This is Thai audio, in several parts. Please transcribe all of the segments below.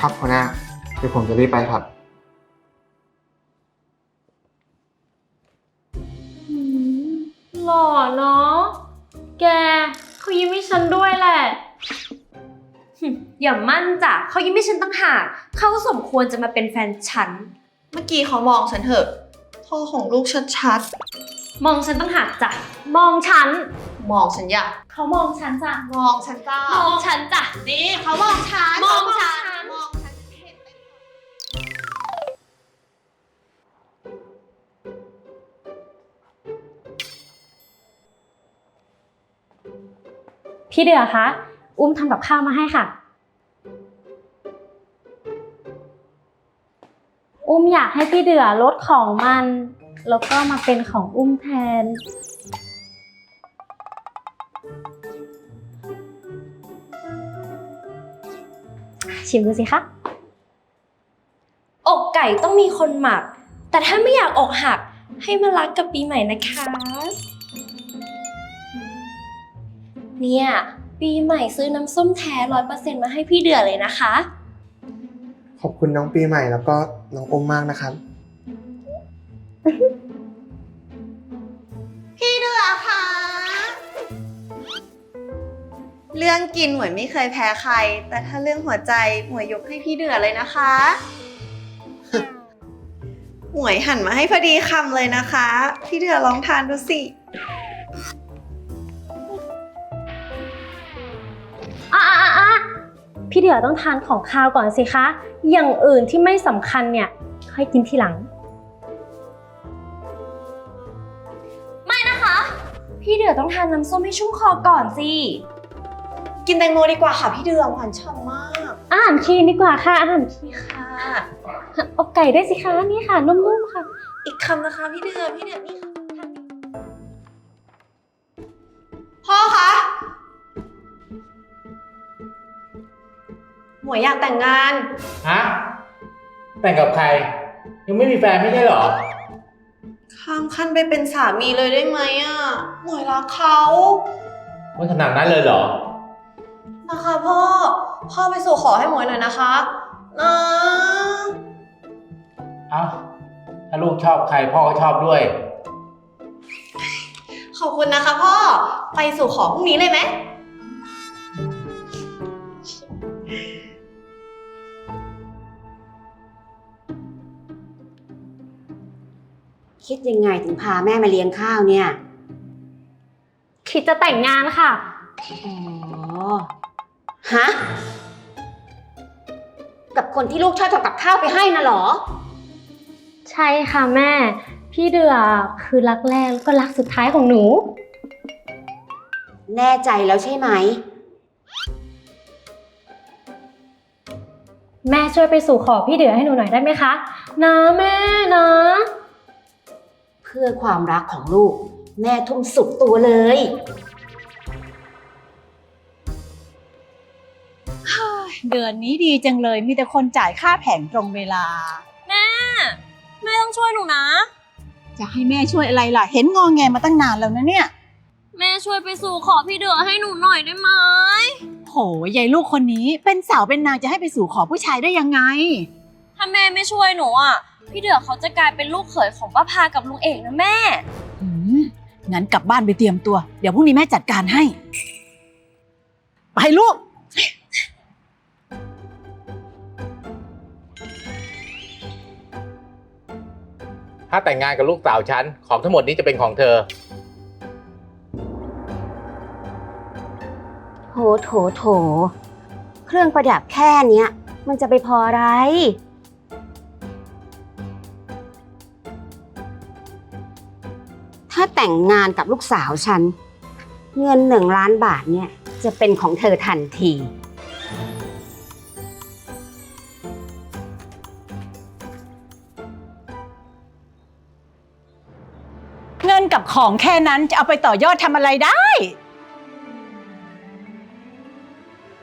ครับหัวหน้าเดี๋ยวผมจะรีบไปครับ หล่อเนาะ แกเขายิ้มให้ฉันด้วยแหละ หึอย่ามั่นจ้ะเขายิ้มให้ฉันตั้งหากเขาสมควรจะมาเป็นแฟนฉัน เมื่อกี้เขามองฉันเถอะพ่อของลูกชัดมองฉันตั้งหากจ้ะ มองฉัน ๆ มองฉันอย่าเขามองฉันจ้ะ มองฉันจ้ามองฉันจ้ะนี่เขามองฉันมองฉันมองฉัน พี่เดือคะ อุ้มทำกับข้าวมาให้ค่ะ อุ้มอยากให้พี่เดือลดของมัน แล้วก็มาเป็นของอุ้มแทน ชิมดูสิคะ อกไก่ต้องมีคนหมัก แต่ถ้าไม่อยากอกหักให้มารักกับปีใหม่นะคะ เนี่ย ปีใหม่ซื้อน้ำส้มแท้ร้อยเปอร์เซ็นต์มาให้พี่เดือเลยนะคะ ขอบคุณน้องปีใหม่แล้วก็น้องอมมากนะครับ พี่เดือคะเรื่องกินหมวยไม่เคยแพ้ใคร แต่ถ้าเรื่องหัวใจหมวยยกให้พี่เดือเลยนะคะ หมวยหันมาให้พอดีคำเลยนะคะ พี่เดือลองทานดูสิ อะอะอะอะพี่เดือต้องทานของคาวก่อนสิคะ อย่างอื่นที่ไม่สำคัญเนี่ย ค่อยกินทีหลัง ไม่นะคะ พี่เดือต้องทานน้ำส้มให้ชุ่มคอก่อนสิ กินแตงโมดีกว่าค่ะพี่เดือหวานฉ่ำมาก อาหารคลีนดีกว่าค่ะ อาหารคลีนค่ะเอาไก่ได้วยสิคะนี่ค่ะนุ่มๆค่ะ อีกคำนะคะพี่เดือพี่เดือนี่ค่ะพ่อคะ วยอยากแต่งงาน ฮะแต่งกับใคร ยังไม่มีแฟนไม่ใช่เหรอ ข้ามขั้นไปเป็นสามีเลยได้ไหมอะ หมวยรักเขามันขนาดนั้นเลยเหรอ นะคะพ่อ พ่อไปสู่ขอให้หมวยหน่อยนะคะนะเอ้าถ้าลูกชอบใครพ่อก็ชอบด้วย ขอบคุณนะคะพ่อ ไปสู่ขอพรุ่งนี้เลยไหม คิดยังไงถึงพาแม่มาเลี้ยงข้าวเนี่ย คิดจะแต่งงานค่ะ อ๋อ ฮะ กับคนที่ลูกชอบทำกับข้าวไปให้น่ะเหรอ ใช่ค่ะแม่ พี่เดือคือรักแรกแล้วก็รักสุดท้ายของหนู แน่ใจแล้วใช่ไหม แม่ช่วยไปสู่ขอพี่เดือให้หนูหน่อยได้ไหมคะนะแม่นะเพื่อความรักของลูก แม่ทุ่มสุดตัวเลย เดือนนี้ดีจังเลยมีแต่คนจ่ายค่าแผงตรงเวลา แม่ต้องช่วยหนูนะ จะให้แม่ช่วยอะไรล่ะ เห็นงอแงมาตั้งนานแล้วนะเนี่ย แม่ช่วยไปสู่ขอพี่เดือให้หนูหน่อยได้ไหมโหยายลูกคนนี้เป็นสาวเป็นนางจะให้ไปสู่ขอผู้ชายได้ยังไง ถ้าแม่ไม่ช่วยหนูอะ พี่เดือเขาจะกลายเป็นลูกเขยของป้าพากับลุงเอกนะแม่ อืมงั้นกลับบ้านไปเตรียมตัว เดี๋ยวพรุ่งนี้แม่จัดการให้ ไปลูก ถ้าแต่งงานกับลูกสาวฉัน ของทั้งหมดนี้จะเป็นของเธอ โถโถโถ เครื่องประดับแค่เนี้ย มันจะไปพออะไร แต่งงานกับลูกสาวฉัน เงินหนึ่งล้านบาทเนี่ยจะเป็นของเธอทันที เงินกับของแค่นั้นจะเอาไปต่อยอดทำอะไรได้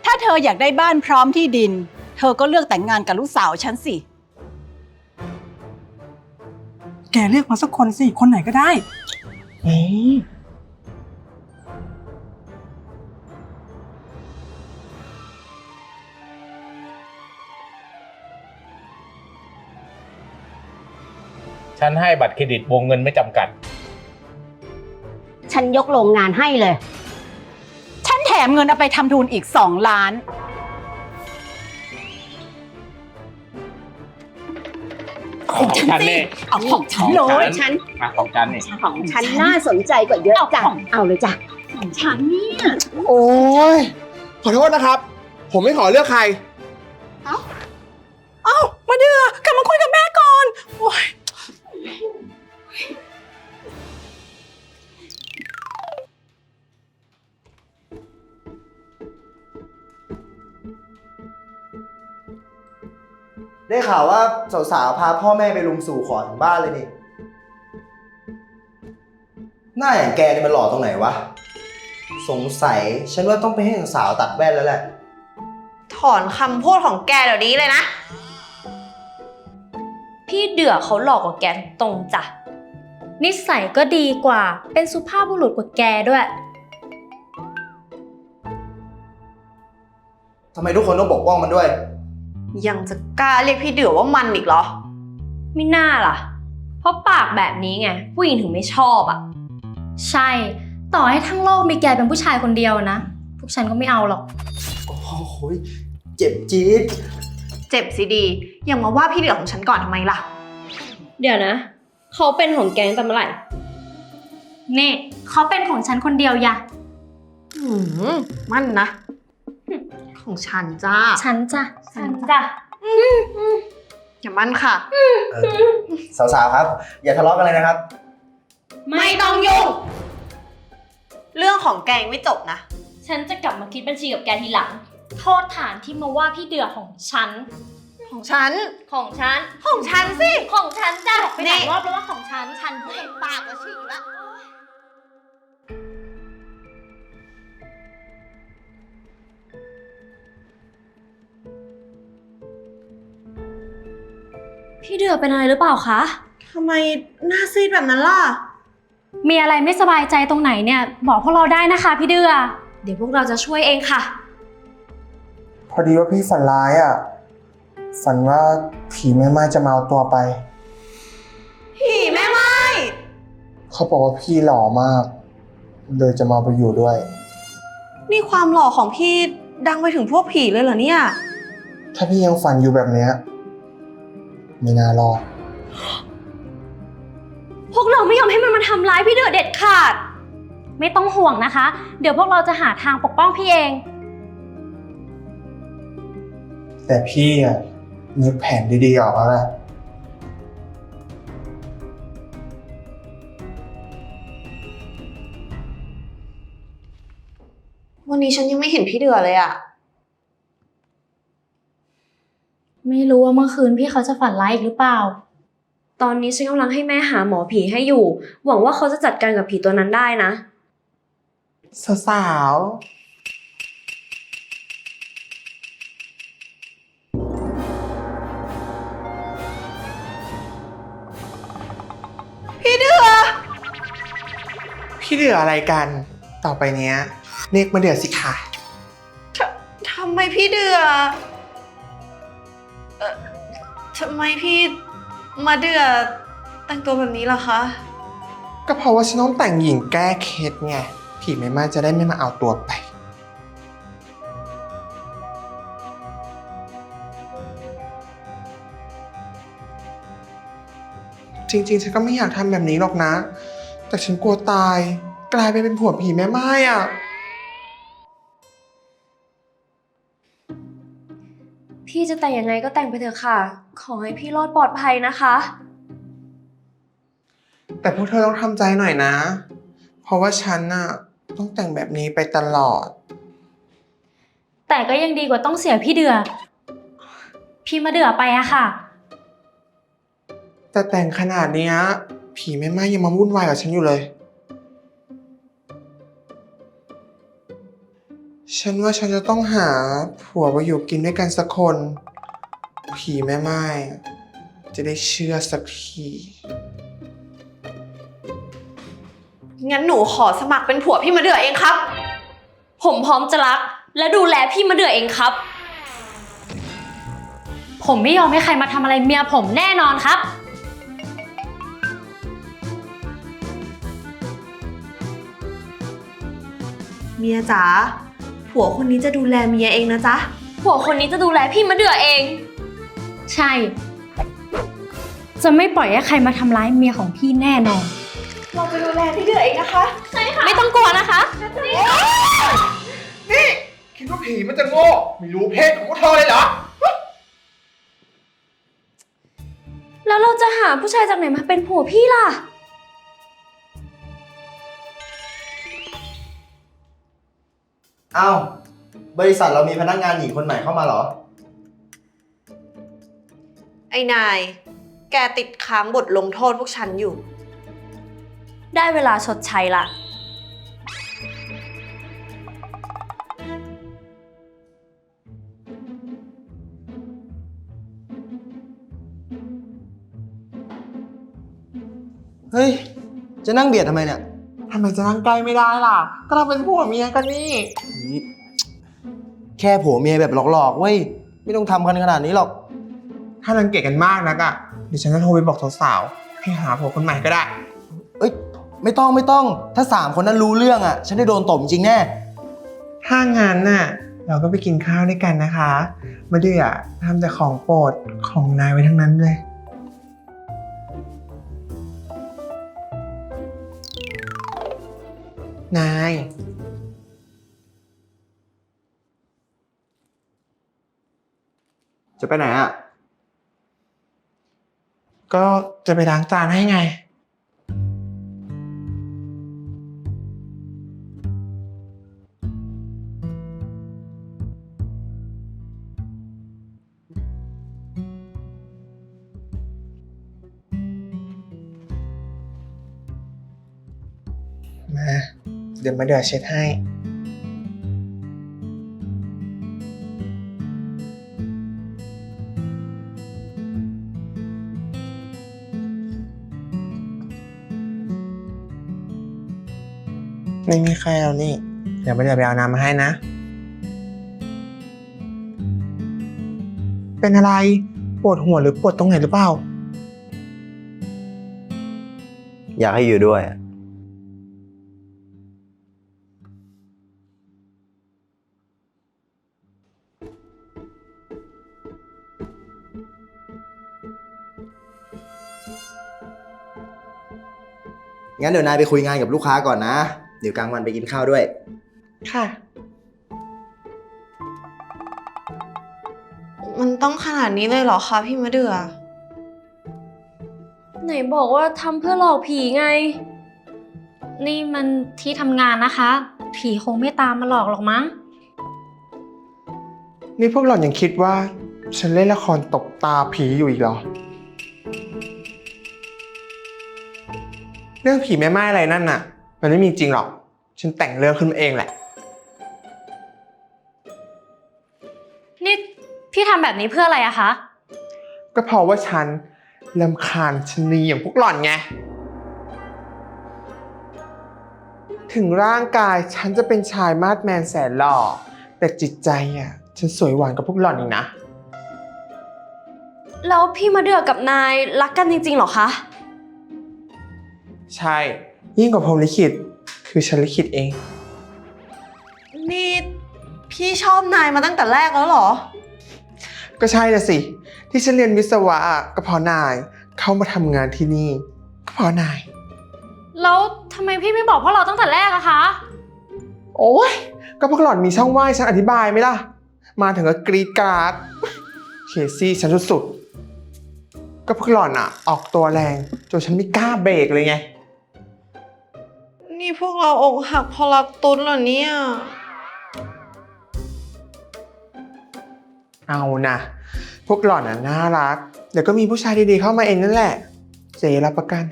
ถ้าเธออยากได้บ้านพร้อมที่ดิน เธอก็เลือกแต่งงานกับลูกสาวฉันสิ แกเลือกมาสักคนสิ คนไหนก็ได้ เอ๊ฉันให้บัตรเครดิตวงเงินไม่จำกัด ฉันยกโรงงานให้เลย ฉันแถมเงินเอาไปทำทุนอีกสองล้าน ของฉันนี่เอาของฉันเลของยฉันฉันมาของฉันนี่ของฉันน่าสนใจกว่าเยอะเอาจ้ะของเอาเลยจ้ะของฉันเนี่ยโอ้ยขอโทษนะครับ ผมไม่ขอเลือกใคร ได้ข่าวว่าสาวๆพาพ่อแม่ไปลุมสู่ขอถึงบ้านเลยนี่ หน้าอย่างแกนี่มันหล่อตรงไหนวะ สงสัยฉันว่าต้องไปให้สาวๆตัดแว่นแล้วแหละ ถอนคำพูดของแกเดี๋ยวนี้เลยนะ พี่เดือเขาหลอกกว่าแกตรงจ้ะ นิสัยก็ดีกว่า เป็นสุภาพบุรุษกว่าแกด้วย ทำไมทุกคนต้องปกป้องมันด้วย ยังจะกล้าเรียกพี่เดือว่ามันอีกเหรอ ไม่น่าล่ะ เพราะปากแบบนี้ไงผู้หญิงถึงไม่ชอบอะ ใช่ ต่อให้ทั้งโลกมีแกเป็นผู้ชายคนเดียวนะ พวกฉันก็ไม่เอาหรอก โอ้โหเจ็บจี๊ดเจ็บสิดี อย่ามาว่าพี่เดือของฉันก่อนทำไมล่ะ เดี๋ยวนะ เขาเป็นของแกตั้งแต่เมื่อไหร่นี่เขาเป็นของฉันคนเดียวอย่าหืม มันนะ ของฉันจ้า ฉันจ้ะ ฉันจ้ะอย่ามั่นค่ะ เออสาวๆครับ อย่าทะเลาะกันเลยนะครับ ไม่ต้องยุ่ง เรื่องของแกยังไม่จบนะ ฉันจะกลับมาคิดบัญชีกับแกทีหลัง โทษฐานที่มาว่าพี่เดือของฉัน ของฉัน ของฉัน ของฉันสิ ของฉันจ้ะไปหลายรอบแล้วว่าของฉัน ฉันพูดเห็นปากแล้วฉีกแล้ว พี่เดือเป็นอะไรหรือเปล่าคะ ทำไมหน้าซีดแบบนั้นล่ะ มีอะไรไม่สบายใจตรงไหนเนี่ยบอกพวกเราได้นะคะพี่เดือ เดี๋ยวพวกเราจะช่วยเองค่ะ พอดีว่าพี่ฝันร้ายอะ ฝันว่าผีแม่ไม้จะมาเอาตัวไป ผีแม่ไม้เขาบอกว่าพี่หล่อมาก เลยจะมาไปอยู่ด้วย นี่ความหล่อของพี่ดังไปถึงพวกผีเลยเหรอเนี่ย ถ้าพี่ยังฝันอยู่แบบเนี้ย ไม่น่ารอดพวกเราไม่ยอมให้มันมาทำร้ายพี่เดือเด็ดขาด ไม่ต้องห่วงนะคะ เดี๋ยวพวกเราจะหาทางปกป้องพี่เอง แต่พี่อะนึกแผนดีๆออกแล้วแหละวันนี้ฉันยังไม่เห็นพี่เดือเลยอะ ไม่รู้ว่าเมื่อคืนพี่เขาจะฝันร้ายอีกหรือเปล่า ตอนนี้ฉันกำลังให้แม่หาหมอผีให้อยู่ หวังว่าเขาจะจัดการกับผีตัวนั้นได้นะ สาวพี่เดือๆพี่เดืออะไรกัน ต่อไปเนี้ยเรียกมาเดือสิค่ะ ทำไมพี่เดือเอ่อ ทำไมพี่มาเดือแต่งตัวแบบนี้ล่ะคะ ก็เพราะว่าฉันต้องแต่งหญิงแก้เคล็ดไง ผีแม่ไม้จะได้ไม่มาเอาตัวไป จริงๆ ฉันก็ไม่อยากทำแบบนี้หรอกนะ แต่ฉันกลัวตาย กลายไปเป็นผัวผีแม่ไม้อะ พี่จะแต่งยังไงก็แต่งไปเถอะค่ะ ขอให้พี่รอดปลอดภัยนะคะ แต่พวกเธอต้องทำใจหน่อยนะ เพราะว่าฉันน่ะต้องแต่งแบบนี้ไปตลอด แต่ก็ยังดีกว่าต้องเสียพี่เดือ พี่มาเดือไปอะค่ะ แต่แต่งขนาดเนี้ยผีแม่ไม้ยังมาวุ่นวายกับฉันอยู่เลย ฉันว่าฉันจะต้องหาผัวมาอยู่กินด้วยกันสักคน ผีแม่ไม้จะได้เชื่อสักทีงั้นหนูขอสมัครเป็นผัวพี่มะเดื่อเองครับ ผมพร้อมจะรัก และดูแลพี่มะเดื่อเองครับ ผมไม่ยอมให้ใครมาทำอะไรเมียผมแน่นอนครับ เมียจ๋า ผัวคนนี้จะดูแลเมียเองนะจ๊ะ ผัวคนนี้จะดูแลพี่มะเดื่อเอง ใช่ จะไม่ปล่อยให้ใครมาทำร้ายเมียของพี่แน่นอน เราจะดูแลพี่เดือเองนะคะไม่ต้องกลัวนะคะ นี่ คิดว่าผีมันจะโง่ ไม่รู้เพศของพวกเธอเลยเหรอ แล้วเราจะหาผู้ชายจากไหนมาเป็นผัวพี่ล่ะ อ้าวบริษัทเรามีพนักงานหญิงคนใหม่เข้ามาเหรอ ไอ้นาย แกติดค้างบทลงโทษพวกฉันอยู่ ได้เวลาชดใช้ละ เฮ้ย จะนั่งเบียดทำไมเนี่ยทำไมจะนั่งใกล้ไม่ได้ล่ะ ก็เราเป็นผัวเมียกันนี่ นี่แค่ผัวเมียแบบหลอกๆเว้ย ไม่ต้องทำกันขนาดนี้หรอก ถ้ารังเกียจกันมากนักอะเดี๋ยวฉันจะโทรไปบอกสาวๆให้หาผัวคนใหม่ก็ได้ เอ้ย ไม่ต้องไม่ต้อง ถ้าสามคนนั้นรู้เรื่องอะ ฉันได้โดนตบจริงแน่ ถ้างั้นน่ะ เราก็ไปกินข้าวด้วยกันนะคะ มาเดือทำแต่ของโปรดของนายไว้ทั้งนั้นเลย นาย จะไปไหนอะ ก็จะไปล้างจานให้ไง ดี๋ยวมาเดือเช็ดให้ ไม่มีใครแล้วนี่ เดี๋ยวมาเดือไปเอาน้ำมาให้นะ เป็นอะไร ปวดหัวหรือปวดตรงไหนหรือเปล่า อยากให้อยู่ด้วย งั้นเดี๋ยวนายไปคุยงานกับลูกค้าก่อนนะ เดี๋ยวกลางวันไปกินข้าวด้วย ค่ะ มันต้องขนาดนี้เลยเหรอคะพี่มะเดือ ไหนบอกว่าทำเพื่อหลอกผีไง นี่มันที่ทำงานนะคะ ผีคงไม่ตามมาหลอกหรอกมั้ง นี่พวกหล่อนยังคิดว่า ฉันเล่นละครตกตาผีอยู่อีกเหรอ รื่องผีแม่ไม้อะไรนั่นน่ะ มันไม่มีจริงหรอก ฉันแต่งเรื่องขึ้นมาเองแหละ นี่พี่ทำแบบนี้เพื่ออะไรอะคะ ก็เพราะว่าฉันลำคาญชะนีอย่างพวกหล่อนไง ถึงร่างกายฉันจะเป็นชายมาดแมนแสนหล่อ แต่จิตใจอะ ฉันสวยหวานกับพวกหล่อนอีกนะ แล้วพี่มาเดือกับนายรักกันจริงๆเหรอคะ ใช่ ยิ่งกว่าพรหมลิขิต คือฉันลิขิตเอง นี่พี่ชอบนายมาตั้งแต่แรกแล้วเหรอ ก็ใช่ละสิ ที่ฉันเรียนวิศวะอะก็เพราะนาย เข้ามาทำงานที่นี่ ก็เพราะนาย แล้วทำไมพี่ไม่บอกพวกเราตั้งแต่แรกอะคะ โอ้ยก็พวกหล่อนมีช่องว่างให้ฉันอธิบายไหมล่ะ มาถึงก็กรีดกราดเคซี่ฉันสุดๆ ก็พวกหล่อนอะออกตัวแรงจนฉันไม่กล้าเบรกเลยไง นี่พวกเราอกหักเพอรักตุ้นเหรอเนี่ย เอานะ พวกหล่อนอะน่ารัก เดี๋ยวก็มีผู้ชายดีๆเข้ามาเองนั่นแหละ เจรับประกัน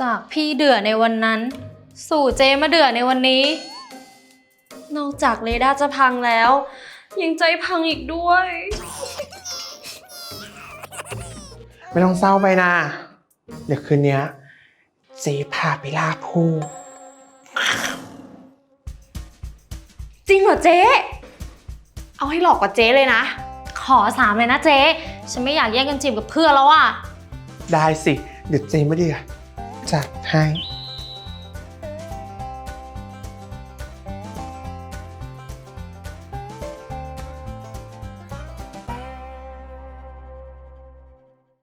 จากพี่เดือในวันนั้น สู่เจมาเดือในวันนี้ นอกจากเรดาร์จะพังแล้ว ยังใจพังอีกด้วย ไม่ต้องเศร้าไปนะ เดี๋ยวคืนเนี้ย เจพาไปล่าผู้ จริงเหรอเจ๊ เอาให้หลอกกว่าเจ๊เลยนะ ขอสามเลยนะเจ๊ ฉันไม่อยากแย่งกันจีบกับเพื่อนแล้วอะได้สิ เดี๋ยวเจไม่เดือจัดให้